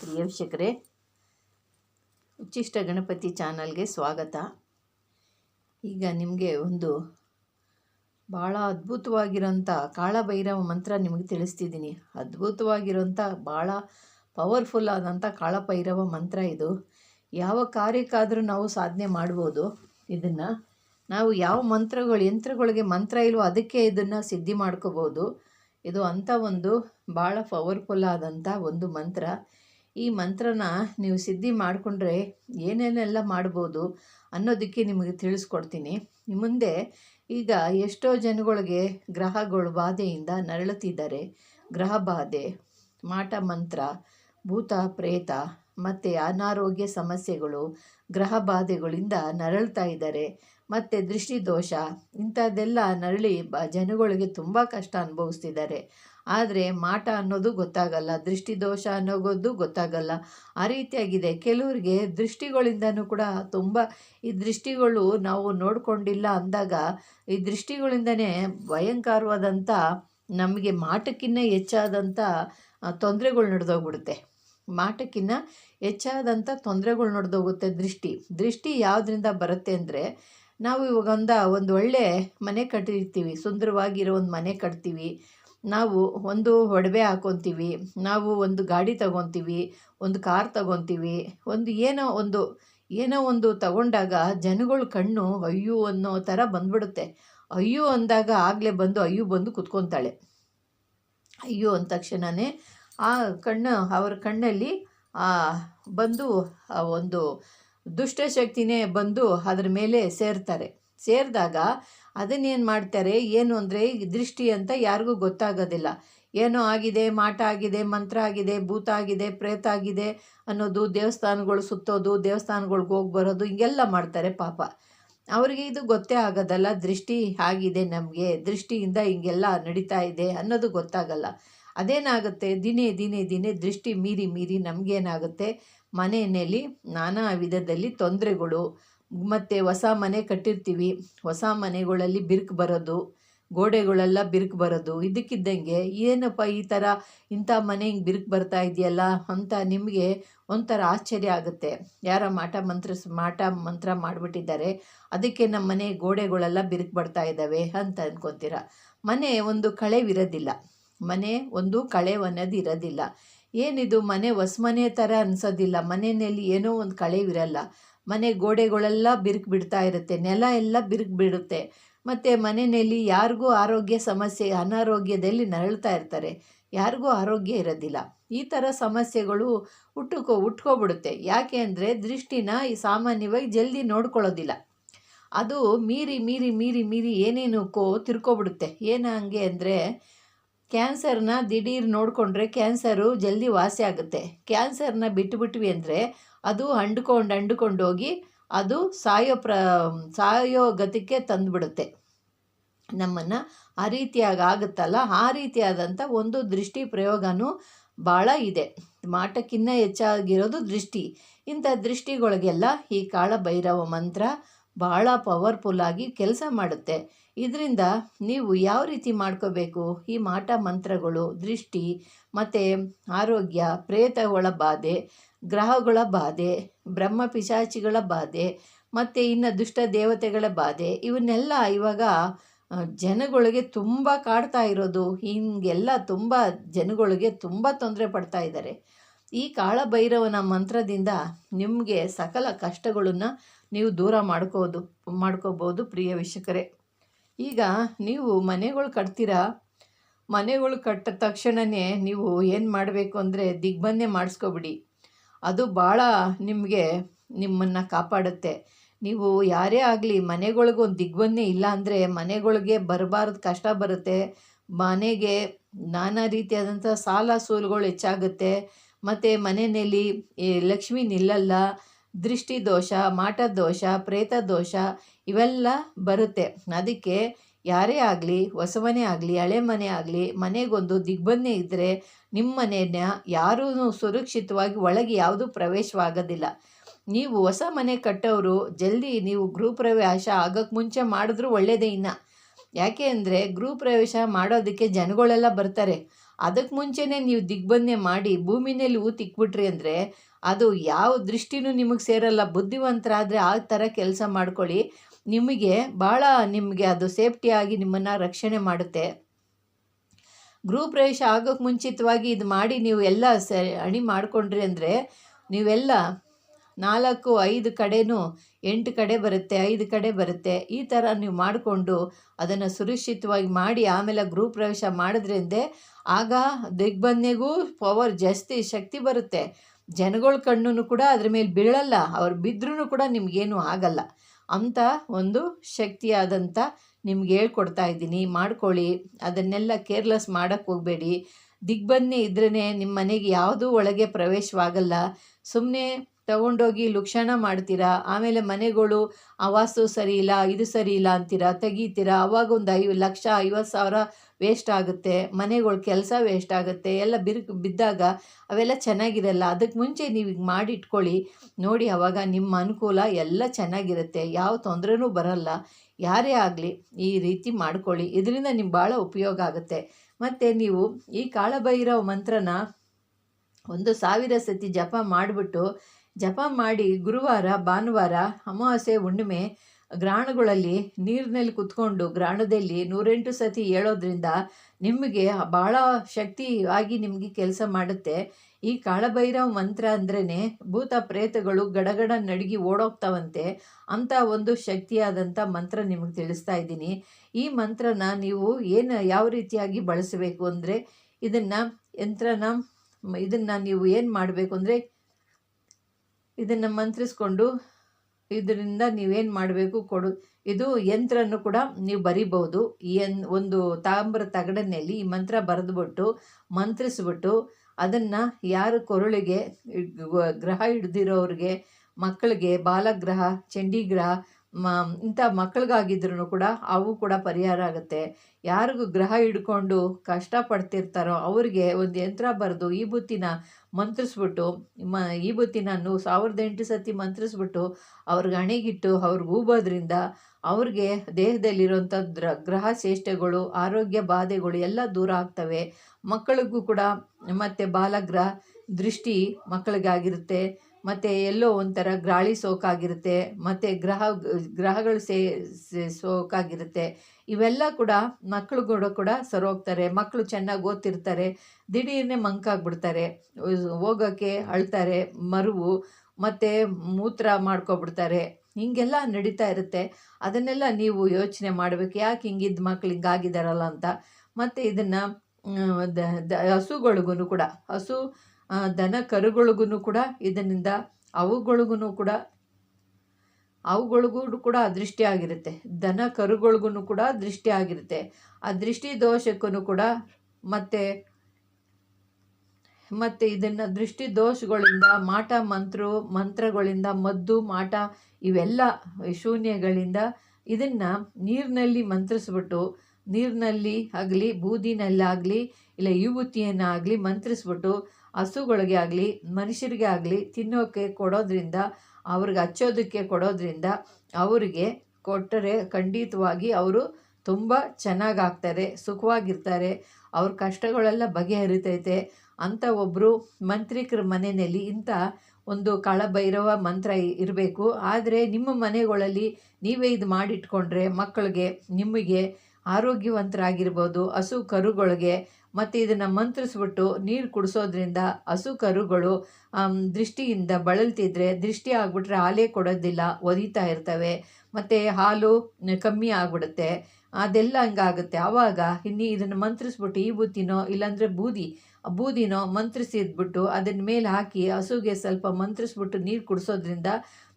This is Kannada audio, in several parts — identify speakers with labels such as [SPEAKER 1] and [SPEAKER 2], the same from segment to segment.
[SPEAKER 1] ಪ್ರಿಯ ವೀಕ್ಷಕರೇ, ಉಚ್ಚಿಷ್ಟ ಗಣಪತಿ ಚಾನಲ್ಗೆ ಸ್ವಾಗತ. ಈಗ ನಿಮಗೆ ಒಂದು ಭಾಳ ಅದ್ಭುತವಾಗಿರೋಂಥ ಕಾಳಭೈರವ ಮಂತ್ರ ನಿಮಗೆ ತಿಳಿಸ್ತಿದ್ದೀನಿ. ಅದ್ಭುತವಾಗಿರೋಂಥ ಭಾಳ ಪವರ್ಫುಲ್ ಆದಂಥ ಕಾಳಭೈರವ ಮಂತ್ರ ಇದು. ಯಾವ ಕಾರ್ಯಕ್ಕಾದರೂ ನಾವು ಸಾಧನೆ ಮಾಡ್ಬೋದು. ಇದನ್ನು ನಾವು ಯಾವ ಮಂತ್ರಗಳು, ಯಂತ್ರಗಳಿಗೆ ಮಂತ್ರ ಇಲ್ವೋ ಅದಕ್ಕೆ ಇದನ್ನು ಸಿದ್ಧಿ ಮಾಡ್ಕೋಬೋದು. ಇದು ಅಂಥ ಒಂದು ಭಾಳ ಪವರ್ಫುಲ್ ಆದಂಥ ಒಂದು ಮಂತ್ರ. ಈ ಮಂತ್ರನ ನೀವು ಸಿದ್ಧಿ ಮಾಡಿಕೊಂಡ್ರೆ ಏನೇನೆಲ್ಲ ಮಾಡ್ಬೋದು ಅನ್ನೋದಕ್ಕೆ ನಿಮಗೆ ತಿಳಿಸ್ಕೊಡ್ತೀನಿ. ಮುಂದೆ ಈಗ ಎಷ್ಟೋ ಜನಗಳಿಗೆ ಗ್ರಹಗಳು ಬಾಧೆಯಿಂದ ನರಳುತ್ತಿದ್ದಾರೆ. ಗ್ರಹ ಬಾಧೆ, ಮಾಟ ಮಂತ್ರ, ಭೂತ ಪ್ರೇತ ಮತ್ತು ಅನಾರೋಗ್ಯ ಸಮಸ್ಯೆಗಳು, ಗ್ರಹ ಬಾಧೆಗಳಿಂದ ನರಳ್ತಾ ಇದ್ದಾರೆ. ಮತ್ತು ದೃಷ್ಟಿದೋಷ, ಇಂಥದ್ದೆಲ್ಲ ನರಳಿ ಬ, ಜನಗಳಿಗೆ ತುಂಬ ಕಷ್ಟ ಅನುಭವಿಸ್ತಿದ್ದಾರೆ. ಆದರೆ ಮಾಟ ಅನ್ನೋದು ಗೊತ್ತಾಗಲ್ಲ, ದೃಷ್ಟಿದೋಷ ಅನ್ನೋದು ಗೊತ್ತಾಗಲ್ಲ. ಆ ರೀತಿಯಾಗಿದೆ. ಕೆಲವರಿಗೆ ದೃಷ್ಟಿಗಳಿಂದನೂ ಕೂಡ ತುಂಬ ಈ ದೃಷ್ಟಿಗಳು ನಾವು ನೋಡಿಕೊಂಡಿಲ್ಲ ಅಂದಾಗ ಈ ದೃಷ್ಟಿಗಳಿಂದನೇ ಭಯಂಕರವಾದಂಥ ನಮಗೆ ಮಾಟಕ್ಕಿನ್ನ ಹೆಚ್ಚಾದಂಥ ತೊಂದರೆಗಳು ನಡೆದೋಗ್ಬಿಡುತ್ತೆ. ಮಾಟಕ್ಕಿನ್ನ ಹೆಚ್ಚಾದಂಥ ತೊಂದರೆಗಳು ನಡೆದೋಗುತ್ತೆ ದೃಷ್ಟಿ. ದೃಷ್ಟಿ ಯಾವುದರಿಂದ ಬರುತ್ತೆ ಅಂದರೆ, ನಾವು ಇವಾಗ ಒಂದು ಒಂದು ಒಳ್ಳೆ ಮನೆ ಕಟ್ಟಿರ್ತೀವಿ. ಸುಂದರವಾಗಿರೋ ಒಂದು ಮನೆ ಕಟ್ತೀವಿ. ನಾವು ಒಂದು ಒಡವೆ ಹಾಕೊತೀವಿ, ನಾವು ಒಂದು ಗಾಡಿ ತಗೊತೀವಿ, ಒಂದು ಕಾರ್ ತಗೊತೀವಿ, ಒಂದು ಏನೋ ಒಂದು ಏನೋ ಒಂದು ತಗೊಂಡಾಗ ಜನಗಳ ಕಣ್ಣು ಅಯ್ಯೋ ಅನ್ನೋ ಥರ ಬಂದ್ಬಿಡುತ್ತೆ. ಅಯ್ಯೋ ಅಂದಾಗ ಆಗಲೇ ಬಂದು ಅಯ್ಯೋ ಬಂದು ಕುತ್ಕೊತಾಳೆ. ಅಯ್ಯೋ ಅಂದ ತಕ್ಷಣವೇ ಆ ಕಣ್ಣು, ಅವರ ಕಣ್ಣಲ್ಲಿ ಬಂದು ಆ ಒಂದು ದುಷ್ಟಶಕ್ತಿನೇ ಬಂದು ಅದ್ರ ಮೇಲೆ ಸೇರ್ತಾರೆ. ಸೇರಿದಾಗ ಅದನ್ನೇನು ಮಾಡ್ತಾರೆ? ಏನು ಅಂದರೆ ದೃಷ್ಟಿ ಅಂತ ಯಾರಿಗೂ ಗೊತ್ತಾಗೋದಿಲ್ಲ. ಏನೋ ಆಗಿದೆ, ಮಾಟ ಆಗಿದೆ, ಮಂತ್ರ ಆಗಿದೆ, ಭೂತ ಆಗಿದೆ, ಪ್ರೇತ ಆಗಿದೆ ಅನ್ನೋದು ದೇವಸ್ಥಾನಗಳು ಸುತ್ತೋದು, ದೇವಸ್ಥಾನಗಳ್ಗೆ ಹೋಗಿ ಬರೋದು, ಹಿಂಗೆಲ್ಲ ಮಾಡ್ತಾರೆ ಪಾಪ. ಅವರಿಗೆ ಇದು ಗೊತ್ತೇ ಆಗೋದಲ್ಲ, ದೃಷ್ಟಿ ಆಗಿದೆ ನಮಗೆ, ದೃಷ್ಟಿಯಿಂದ ಹಿಂಗೆಲ್ಲ ನಡೀತಾ ಇದೆ ಅನ್ನೋದು ಗೊತ್ತಾಗಲ್ಲ. ಅದೇನಾಗುತ್ತೆ? ದಿನೇ ದಿನೇ ದಿನೇ ದೃಷ್ಟಿ ಮೀರಿ ಮೀರಿ ನಮಗೇನಾಗುತ್ತೆ? ಮನೆಯಲ್ಲಿ ನಾನಾ ವಿಧದಲ್ಲಿ ತೊಂದರೆಗಳು ಮತ್ತು ಹೊಸ ಮನೆ ಕಟ್ಟಿರ್ತೀವಿ. ಹೊಸ ಮನೆಗಳಲ್ಲಿ ಬಿರುಕು ಬರೋದು, ಗೋಡೆಗಳೆಲ್ಲ ಬಿರುಕು ಬರೋದು, ಇದಕ್ಕಿದ್ದಂಗೆ ಏನಪ್ಪ ಈ ಥರ ಇಂಥ ಮನೆ ಹಿಂಗೆ ಬಿರುಕು ಬರ್ತಾ ಇದೆಯಲ್ಲ ಅಂತ ನಿಮಗೆ ಒಂಥರ ಆಶ್ಚರ್ಯ ಆಗುತ್ತೆ. ಯಾರ ಮಾಟ ಮಂತ್ರ ಮಾಟ ಮಂತ್ರ ಮಾಡಿಬಿಟ್ಟಿದ್ದಾರೆ. ಅದಕ್ಕೆ ನಮ್ಮ ಮನೆ ಗೋಡೆಗಳೆಲ್ಲ ಬಿರುಕು ಬರ್ತಾ ಇದ್ದಾವೆ ಅಂತ ಅಂದ್ಕೊತೀರ ಮನೆ ಒಂದು ಕಳೆವಿರೋದಿಲ್ಲ ಮನೆ ಒಂದು ಕಳೆ ಅನ್ನೋದು ಇರೋದಿಲ್ಲ. ಏನಿದು ಮನೆ ಹೊಸ ಮನೆ ಥರ ಅನ್ಸೋದಿಲ್ಲ. ಮನೆಯಲ್ಲಿ ಏನೋ ಒಂದು ಕಳೆವಿರಲ್ಲ ಮನೆ ಗೋಡೆಗಳೆಲ್ಲ ಬಿರುಕು ಬಿಡ್ತಾ ಇರುತ್ತೆ, ನೆಲ ಎಲ್ಲ ಬಿರುಕು ಬಿಡುತ್ತೆ. ಮತ್ತು ಮನೆಯಲ್ಲಿ ಯಾರಿಗೂ ಆರೋಗ್ಯ ಸಮಸ್ಯೆ, ಅನಾರೋಗ್ಯದಲ್ಲಿ ನರಳ್ತಾ ಇರ್ತಾರೆ. ಯಾರಿಗೂ ಆರೋಗ್ಯ ಇರೋದಿಲ್ಲ. ಈ ಥರ ಸಮಸ್ಯೆಗಳು ಹುಟ್ಟುಕೋ ಹುಟ್ಕೋಬಿಡುತ್ತೆ ಯಾಕೆ ಅಂದರೆ ದೃಷ್ಟಿನ ಈ ಸಾಮಾನ್ಯವಾಗಿ ಜಲ್ದಿ ನೋಡ್ಕೊಳ್ಳೋದಿಲ್ಲ. ಅದು ಮೀರಿ ಮೀರಿ ಮೀರಿ ಮೀರಿ ಏನೇನು ಕೋ ತಿರ್ಕೊಬಿಡುತ್ತೆ. ಏನು ಹಂಗೆ ಅಂದರೆ ಕ್ಯಾನ್ಸರ್ನ ದಿಢೀರ್ ನೋಡಿಕೊಂಡ್ರೆ ಕ್ಯಾನ್ಸರು ಜಲ್ದಿ ವಾಸಿ ಆಗುತ್ತೆ. ಕ್ಯಾನ್ಸರ್ನ ಬಿಟ್ಟುಬಿಟ್ವಿ ಅಂದರೆ ಅದು ಅಂಡ್ಕೊಂಡು ಹೋಗಿ ಅದು ಸಾಯೋ ಪ್ರ, ಸಾಯೋ ಗತಿಗೆ ತಂದುಬಿಡುತ್ತೆ. ನಮ್ಮನ್ನು ಆ ರೀತಿಯಾಗಿ ಆಗುತ್ತಲ್ಲ? ಆ ರೀತಿಯಾದಂಥ ಒಂದು ದೃಷ್ಟಿ ಪ್ರಯೋಗನೂ ಭಾಳ ಇದೆ. ಮಾಟಕ್ಕಿನ್ನ ಹೆಚ್ಚಾಗಿರೋದು ದೃಷ್ಟಿ. ಇಂಥ ದೃಷ್ಟಿಗಳಿಗೆಲ್ಲ ಈ ಕಾಳಭೈರವ ಮಂತ್ರ ಭಾಳ ಪವರ್ಫುಲ್ಲಾಗಿ ಕೆಲಸ ಮಾಡುತ್ತೆ. ಇದರಿಂದ ನೀವು ಯಾವ ರೀತಿ ಮಾಡ್ಕೋಬೇಕು? ಈ ಮಾಟ ಮಂತ್ರಗಳು, ದೃಷ್ಟಿ, ಮತ್ತು ಆರೋಗ್ಯ, ಪ್ರೇತಗಳ ಬಾಧೆ, ಗ್ರಹಗಳ ಬಾಧೆ, ಬ್ರಹ್ಮ ಪಿಶಾಚಿಗಳ ಬಾಧೆ, ಮತ್ತು ಇನ್ನು ದುಷ್ಟ ದೇವತೆಗಳ ಬಾಧೆ, ಇವನ್ನೆಲ್ಲ ಇವಾಗ ಜನಗಳಿಗೆ ತುಂಬ ಕಾಡ್ತಾ ಇರೋದು. ಹಿಂಗೆಲ್ಲ ತುಂಬ ಜನಗಳಿಗೆ ತುಂಬ ತೊಂದರೆ ಪಡ್ತಾ ಇದ್ದಾರೆ. ಈ ಕಾಳಭೈರವನ ಮಂತ್ರದಿಂದ ನಿಮಗೆ ಸಕಲ ಕಷ್ಟಗಳನ್ನು ನೀವು ದೂರ ಮಾಡ್ಕೋದು ಮಾಡ್ಕೋಬೋದು ಪ್ರಿಯ ವೀಕ್ಷಕರೇ. ಈಗ ನೀವು ಮನೆಗಳು ಕಟ್ತೀರಾ? ಮನೆಗಳು ಕಟ್ಟ ತಕ್ಷಣವೇ ನೀವು ಏನು ಮಾಡಬೇಕು ಅಂದರೆ ದಿಗ್ಬಂದೆ ಮಾಡಿಸ್ಕೊಬಿಡಿ. ಅದು ಭಾಳ ನಿಮಗೆ ನಿಮ್ಮನ್ನು ಕಾಪಾಡುತ್ತೆ. ನೀವು ಯಾರೇ ಆಗಲಿ ಮನೆಗಳಿಗೊಂದು ದಿಗ್ಬಂಧನೆ ಇಲ್ಲ ಅಂದರೆ ಮನೆಗಳಿಗೆ ಬರಬಾರ್ದು ಕಷ್ಟ ಬರುತ್ತೆ. ಮನೆಗೆ ನಾನಾ ರೀತಿಯಾದಂಥ ಸಾಲ ಸೂಲುಗಳು ಹೆಚ್ಚಾಗುತ್ತೆ. ಮತ್ತು ಮನೆಯಲ್ಲಿ ಲಕ್ಷ್ಮಿ ನಿಲ್ಲಲ್ಲ. ದೃಷ್ಟಿ ದೋಷ ಮಾಟ ದೋಷ ಪ್ರೇತ ದೋಷ ಇವೆಲ್ಲ ಬರುತ್ತೆ. ಅದಕ್ಕೆ ಯಾರೇ ಆಗಲಿ ಹೊಸ ಮನೆ ಆಗಲಿ, ಹಳೆ ಮನೆ ಆಗಲಿ, ಮನೆಗೊಂದು ದಿಗ್ಬಂಧನೆ ಇದ್ದರೆ ನಿಮ್ಮ ಮನೆಯನ್ನ ಯಾರೂ ಸುರಕ್ಷಿತವಾಗಿ ಒಳಗೆ ಯಾವುದೂ ಪ್ರವೇಶವಾಗೋದಿಲ್ಲ. ನೀವು ಹೊಸ ಮನೆ ಕಟ್ಟೋರು ಜಲ್ದಿ ನೀವು ಗೃಹ ಪ್ರವೇಶ ಆಗೋಕ್ಕೆ ಮುಂಚೆ ಮಾಡಿದ್ರೂ ಒಳ್ಳೆಯದೇ ಇನ್ನು. ಯಾಕೆ ಅಂದರೆ ಗೃಹ ಪ್ರವೇಶ ಮಾಡೋದಕ್ಕೆ ಜನಗಳೆಲ್ಲ ಬರ್ತಾರೆ. ಅದಕ್ಕೆ ಮುಂಚೆನೇ ನೀವು ದಿಗ್ಬಂಧನೆ ಮಾಡಿ ಭೂಮಿನಲ್ಲಿ ಊತಿಕ್ಬಿಟ್ರಿ ಅಂದರೆ ಅದು ಯಾವ ದೃಷ್ಟಿನೂ ನಿಮಗೆ ಸೇರಲ್ಲ. ಬುದ್ಧಿವಂತರಾದರೆ ಆ ಥರ ಕೆಲಸ ಮಾಡ್ಕೊಳ್ಳಿ. ನಿಮಗೆ ಭಾಳ ನಿಮಗೆ ಅದು ಸೇಫ್ಟಿಯಾಗಿ ನಿಮ್ಮನ್ನು ರಕ್ಷಣೆ ಮಾಡುತ್ತೆ. ಗೃಹ ಪ್ರವೇಶ ಆಗೋಕ್ಕೆ ಮುಂಚಿತವಾಗಿ ಇದು ಮಾಡಿ ನೀವು ಎಲ್ಲ ಸ, ಅಣಿ ಮಾಡಿಕೊಂಡ್ರಿ ಅಂದರೆ ನೀವೆಲ್ಲ ನಾಲ್ಕು, ಐದು ಕಡೆನೂ ಎಂಟು ಕಡೆ ಬರುತ್ತೆ, ಐದು ಕಡೆ ಬರುತ್ತೆ. ಈ ಥರ ನೀವು ಮಾಡಿಕೊಂಡು ಅದನ್ನು ಸುರಕ್ಷಿತವಾಗಿ ಮಾಡಿ ಆಮೇಲೆ ಗೃಹ ಪ್ರವೇಶ ಮಾಡಿದ್ರಿಂದ ಆಗ ದಿಗ್ಬಂಧನೆಗೂ ಪವರ್ ಜಾಸ್ತಿ, ಶಕ್ತಿ ಬರುತ್ತೆ. ಜನಗಳ ಕಣ್ಣು ಕೂಡ ಅದ್ರ ಮೇಲೆ ಬೀಳಲ್ಲ, ಅವ್ರು ಬಿದ್ದರೂ ಕೂಡ ನಿಮಗೇನು ಆಗಲ್ಲ. ಅಂಥ ಒಂದು ಶಕ್ತಿಯಾದಂಥ ನಿಮ್ಗೆ ಹೇಳ್ಕೊಡ್ತಾ ಇದ್ದೀನಿ. ಮಾಡ್ಕೊಳ್ಳಿ. ಅದನ್ನೆಲ್ಲ ಕೇರ್ಲೆಸ್ ಮಾಡೋಕ್ಕೆ ಹೋಗಬೇಡಿ. ದಿಗ್ಬನ್ನೇ ಇದ್ರೇ ನಿಮ್ಮ ಮನೆಗೆ ಯಾವುದೂ ಒಳಗೆ ಪ್ರವೇಶವಾಗಲ್ಲ. ಸುಮ್ಮನೆ ತಗೊಂಡೋಗಿ ಲುಕ್ಷಣ ಮಾಡ್ತೀರಾ? ಆಮೇಲೆ ಮನೆಗಳು, ಆ ವಾಸ್ತು ಸರಿ ಇಲ್ಲ, ಇದು ಸರಿ ಇಲ್ಲ ಅಂತೀರಾ? ತೆಗೀತೀರಾ? ಅವಾಗ ಒಂದು ಐ, ಲಕ್ಷ ಐವತ್ತು ಸಾವಿರ ವೇಸ್ಟ್ ಆಗುತ್ತೆ, ಮನೆಗಳ ಕೆಲಸ ವೇಸ್ಟ್ ಆಗುತ್ತೆ, ಎಲ್ಲ ಬಿರುಕು ಬಿದ್ದಾಗ ಅವೆಲ್ಲ ಚೆನ್ನಾಗಿರಲ್ಲ. ಅದಕ್ಕೆ ಮುಂಚೆ ನೀವು ಈಗ ಮಾಡಿಟ್ಕೊಳ್ಳಿ. ನೋಡಿ ಅವಾಗ ನಿಮ್ಮ ಅನುಕೂಲ ಎಲ್ಲ ಚೆನ್ನಾಗಿರುತ್ತೆ, ಯಾವ ತೊಂದರೆನೂ ಬರಲ್ಲ. ಯಾರೇ ಆಗಲಿ ಈ ರೀತಿ ಮಾಡ್ಕೊಳ್ಳಿ. ಇದರಿಂದ ನಿಮ್ಗೆ ಭಾಳ ಉಪಯೋಗ ಆಗುತ್ತೆ. ಮತ್ತು ನೀವು ಈ ಕಾಳಭೈರವ ಮಂತ್ರನ ಒಂದು ಸಾವಿರ ಸತಿ ಜಪ ಮಾಡಿಬಿಟ್ಟು, ಜಪ ಮಾಡಿ ಗುರುವಾರ, ಭಾನುವಾರ, ಅಮಾವಾಸ್ಯೆ, ಹುಣ್ಣಿಮೆ ಗ್ರಹಣಗಳಲ್ಲಿ ನೀರಿನಲ್ಲಿ ಕುತ್ಕೊಂಡು ಗ್ರಾಣದಲ್ಲಿ ನೂರೆಂಟು ಸತಿ ಹೇಳೋದ್ರಿಂದ ನಿಮಗೆ ಭಾಳ ಶಕ್ತಿಯಾಗಿ ನಿಮಗೆ ಕೆಲಸ ಮಾಡುತ್ತೆ. ಈ ಕಾಳಭೈರವ ಮಂತ್ರ ಅಂದ್ರೇ ಭೂತ ಪ್ರೇತಗಳು ಗಡಗಡ ನಡುಗಿ ಓಡೋಗ್ತಾವಂತೆ. ಅಂಥ ಒಂದು ಶಕ್ತಿಯಾದಂಥ ಮಂತ್ರ ನಿಮಗೆ ತಿಳಿಸ್ತಾ ಇದ್ದೀನಿ. ಈ ಮಂತ್ರನ ನೀವು ಏನು ಯಾವ ರೀತಿಯಾಗಿ ಬಳಸಬೇಕು ಅಂದರೆ ಇದನ್ನು ಯಂತ್ರನ ಇದನ್ನು ನೀವು ಏನು ಮಾಡಬೇಕು ಅಂದರೆ ಇದನ್ನು ಮಂತ್ರಿಸ್ಕೊಂಡು ಇದರಿಂದ ನೀವೇನು ಮಾಡಬೇಕು ಕೊಡು. ಇದು ಯಂತ್ರನೂ ಕೂಡ ನೀವು ಬರಿಬೋದು ಎನ್ ಒಂದು ತಾಮ್ರ ತಗಡನಲ್ಲಿ ಈ ಮಂತ್ರ ಬರೆದ್ಬಿಟ್ಟು ಮಂತ್ರಿಸ್ಬಿಟ್ಟು ಅದನ್ನು ಯಾರು ಕೊರಳಿಗೆ ಗ್ರಹ ಹಿಡ್ದಿರೋರಿಗೆ, ಮಕ್ಕಳಿಗೆ ಬಾಲಗ್ರಹ, ಚಂಡಿಗ್ರಹ, ಮ ಇಂಥ ಮಕ್ಕಳಿಗಾಗಿದ್ರೂ ಕೂಡ ಅವು ಕೂಡ ಪರಿಹಾರ ಆಗುತ್ತೆ. ಯಾರಿಗೂ ಗ್ರಹ ಹಿಡ್ಕೊಂಡು ಕಷ್ಟಪಡ್ತಿರ್ತಾರೋ ಅವರಿಗೆ ಒಂದು ಯಂತ್ರ ಬರೆದು ಈ ಬುತ್ತಿನ ಮಂತ್ರಿಸ್ಬಿಟ್ಟು, ಮ, ಈ ಬುತ್ತಿನನ್ನು ಸಾವಿರದ ಎಂಟು ಸತಿ ಮಂತ್ರಿಸ್ಬಿಟ್ಟು ಅವ್ರಿಗೆ ಹಣೆಗಿಟ್ಟು ಅವ್ರಿಗೆ ಹೂಬೋದ್ರಿಂದ ಅವ್ರಿಗೆ ದೇಹದಲ್ಲಿರುವಂಥ ದ್ರ, ಗ್ರಹ ಚೇಷ್ಟೆಗಳು ಆರೋಗ್ಯ ಬಾಧೆಗಳು ಎಲ್ಲ ದೂರ ಆಗ್ತವೆ. ಮಕ್ಕಳಿಗೂ ಕೂಡ ಮತ್ತು ಬಾಲಗ್ರಹ ದೃಷ್ಟಿ ಮಕ್ಕಳಿಗಾಗಿರುತ್ತೆ. ಮತ್ತು ಎಲ್ಲೋ ಒಂಥರ ಗಾಳಿ ಸೋಕಾಗಿರುತ್ತೆ. ಮತ್ತು ಗ್ರಹ, ಗ್ರಹಗಳು ಸೇ, ಸೋಕಾಗಿರುತ್ತೆ. ಇವೆಲ್ಲ ಕೂಡ ಮಕ್ಕಳು ಕೂಡ ಕೂಡ ಸರೋಗ್ತಾರೆ. ಮಕ್ಕಳು ಚೆನ್ನಾಗಿ ಓದ್ತಿರ್ತಾರೆ. ದಿಢೀರ್ನೆ ಮಂಕಾಗ್ಬಿಡ್ತಾರೆ. ಹೋಗೋಕ್ಕೆ ಅಳ್ತಾರೆ. ಮರುವು ಮತ್ತು ಮೂತ್ರ ಮಾಡ್ಕೊಬಿಡ್ತಾರೆ. ಹೀಗೆಲ್ಲ ನಡೀತಾ ಇರುತ್ತೆ. ಅದನ್ನೆಲ್ಲ ನೀವು ಯೋಚನೆ ಮಾಡಬೇಕು. ಯಾಕೆ ಹಿಂಗಿದ್ದ ಮಕ್ಳು ಹಿಂಗಾಗಿದ್ದಾರಲ್ಲ ಅಂತ. ಮತ್ತು ಇದನ್ನು ಹಸುಗಳಿಗೂ ಕೂಡ, ಹಸು ದನ ಕರುಗಳಿಗೂ ಕೂಡ ಇದರಿಂದ ಅವುಗಳಿಗೂ ಕೂಡ ಅವುಗಳಿಗೂ ಕೂಡ ಅದೃಷ್ಟಿ ಆಗಿರುತ್ತೆ. ದನ ಕರುಗಳಿಗೂ ಕೂಡ ದೃಷ್ಟಿ ಆಗಿರುತ್ತೆ. ಆ ದೃಷ್ಟಿ ದೋಷಕ್ಕೂ ಕೂಡ ಮತ್ತು ಮತ್ತು ಇದನ್ನು ದೃಷ್ಟಿ ದೋಷಗಳಿಂದ, ಮಾಟ ಮಂತ್ರ, ಮಂತ್ರಗಳಿಂದ, ಮದ್ದು, ಮಾಟ ಇವೆಲ್ಲ ಶೂನ್ಯಗಳಿಂದ ಇದನ್ನು ನೀರಿನಲ್ಲಿ ಮಂತ್ರಿಸ್ಬಿಟ್ಟು, ನೀರಿನಲ್ಲಿ ಆಗಲಿ ಬೂದಿನಲ್ಲಾಗಲಿ ಇಲ್ಲ ಯುವತಿಯನ್ನಾಗಲಿ ಮಂತ್ರಿಸ್ಬಿಟ್ಟು ಹಸುಗಳಿಗೆ ಆಗಲಿ, ಮನುಷ್ಯರಿಗೆ ಆಗಲಿ ತಿನ್ನೋಕೆ ಕೊಡೋದ್ರಿಂದ ಅವ್ರಿಗೆ ಹಚ್ಚೋದಕ್ಕೆ ಕೊಡೋದ್ರಿಂದ ಅವರಿಗೆ ಕೊಟ್ಟರೆ ಖಂಡಿತವಾಗಿ ಅವರು ತುಂಬ ಚೆನ್ನಾಗಾಗ್ತಾರೆ, ಸುಖವಾಗಿರ್ತಾರೆ, ಅವ್ರ ಕಷ್ಟಗಳೆಲ್ಲ ಬಗೆಹರಿತೈತೆ ಅಂತ ಒಬ್ಬರು ಮಂತ್ರಿಕರ ಮನೆಯಲ್ಲಿ ಇಂಥ ಒಂದು ಕಳಭೈರವ ಮಂತ್ರ ಇರಬೇಕು. ಆದರೆ ನಿಮ್ಮ ಮನೆಗಳಲ್ಲಿ ನೀವೇ ಇದು ಮಾಡಿಟ್ಕೊಂಡ್ರೆ ಮಕ್ಕಳಿಗೆ ನಿಮಗೆ ಆರೋಗ್ಯವಂತರಾಗಿರ್ಬೋದು. ಹಸು ಕರುಗಳಿಗೆ ಮತ್ತು ಇದನ್ನು ಮಂತ್ರಿಸ್ಬಿಟ್ಟು ನೀರು ಕುಡಿಸೋದ್ರಿಂದ ಹಸು ಕರುಗಳು ದೃಷ್ಟಿಯಿಂದ ಬಳಲ್ತಿದ್ರೆ ದೃಷ್ಟಿ ಆಗಿಬಿಟ್ರೆ ಹಾಲೇ ಕೊಡೋದಿಲ್ಲ, ಒದಿತಾ ಇರ್ತವೆ. ಮತ್ತು ಹಾಲು ಕಮ್ಮಿ ಆಗಿಬಿಡುತ್ತೆ. ಅದೆಲ್ಲ ಹಂಗಾಗುತ್ತೆ. ಆವಾಗ ಇನ್ನು ಇದನ್ನು ಮಂತ್ರಿಸ್ಬಿಟ್ಟು ಈ ಬೂತಿನೋ ಇಲ್ಲಾಂದರೆ ಬೂದಿ ಬೂದಿನೋ ಮಂತ್ರಿಸಿದ್ಬಿಟ್ಟು ಅದನ್ನ ಮೇಲೆ ಹಾಕಿ ಹಸುಗೆ ಸ್ವಲ್ಪ ಮಂತ್ರಿಸ್ಬಿಟ್ಟು ನೀರು ಕುಡಿಸೋದ್ರಿಂದ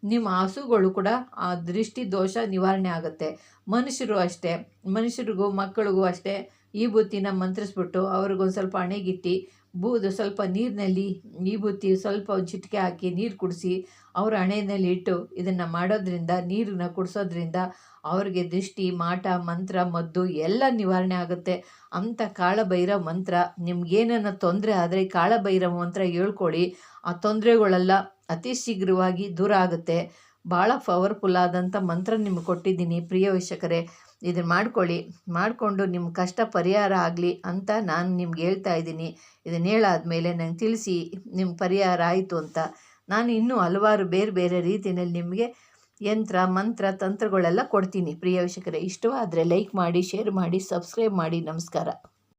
[SPEAKER 1] ನಿಮ್ಮ ಹಸುಗಳು ಕೂಡ ಆ ದೃಷ್ಟಿ ದೋಷ ನಿವಾರಣೆ ಆಗುತ್ತೆ. ಮನುಷ್ಯರು ಅಷ್ಟೇ. ಮನುಷ್ಯರಿಗೂ ಮಕ್ಕಳಿಗೂ ಅಷ್ಟೇ ಈ ಬೂತಿನ ಮಂತ್ರಿಸ್ಬಿಟ್ಟು ಅವ್ರಿಗೊಂದು ಸ್ವಲ್ಪ ಹಣೆಗಿಟ್ಟು ಬೂದು ಸ್ವಲ್ಪ ನೀರಿನಲ್ಲಿ ವಿಭೂತಿ ಸ್ವಲ್ಪ ಒಂದು ಚಿಟಿಕೆ ಹಾಕಿ ನೀರು ಕುಡಿಸಿ ಅವರ ಹಣೆಯಲ್ಲಿ ಇಟ್ಟು ಇದನ್ನು ಮಾಡೋದ್ರಿಂದ, ನೀರನ್ನ ಕುಡಿಸೋದ್ರಿಂದ ಅವ್ರಿಗೆ ದೃಷ್ಟಿ, ಮಾಟ, ಮಂತ್ರ, ಮದ್ದು ಎಲ್ಲ ನಿವಾರಣೆ ಆಗುತ್ತೆ. ಅಂಥ ಕಾಳಭೈರವ ಮಂತ್ರ ನಿಮ್ಗೇನನ್ನ ತೊಂದರೆ ಆದರೆ ಕಾಳಭೈರವ ಮಂತ್ರ ಹೇಳ್ಕೊಳ್ಳಿ. ಆ ತೊಂದರೆಗಳೆಲ್ಲ ಅತಿ ಶೀಘ್ರವಾಗಿ ದೂರ ಆಗುತ್ತೆ. ಭಾಳ ಪವರ್ಫುಲ್ ಆದಂಥ ಮಂತ್ರ ನಿಮ್ಗೆ ಕೊಟ್ಟಿದ್ದೀನಿ. ಪ್ರಿಯ ವೀಕ್ಷಕರೇ ಇದನ್ನು ಮಾಡ್ಕೊಳ್ಳಿ. ಮಾಡಿಕೊಂಡು ನಿಮ್ಮ ಕಷ್ಟ ಪರಿಹಾರ ಆಗಲಿ ಅಂತ ನಾನು ನಿಮ್ಗೆ ಹೇಳ್ತಾ ಇದ್ದೀನಿ. ಇದನ್ನು ಹೇಳಾದ್ಮೇಲೆ ನಂಗೆ ತಿಳಿಸಿ ನಿಮ್ಮ ಪರಿಹಾರ ಆಯಿತು ಅಂತ. ನಾನು ಇನ್ನೂ ಹಲವಾರು ಬೇರೆ ಬೇರೆ ರೀತಿಯಲ್ಲಿ ನಿಮಗೆ ಯಂತ್ರ, ಮಂತ್ರ, ತಂತ್ರಗಳೆಲ್ಲ ಕೊಡ್ತೀನಿ. ಪ್ರಿಯ ವೀಕ್ಷಕರೇ, ಇಷ್ಟವಾದರೆ ಲೈಕ್ ಮಾಡಿ ಶೇರ್ ಮಾಡಿ ಸಬ್ಸ್ಕ್ರೈಬ್ ಮಾಡಿ. ನಮಸ್ಕಾರ.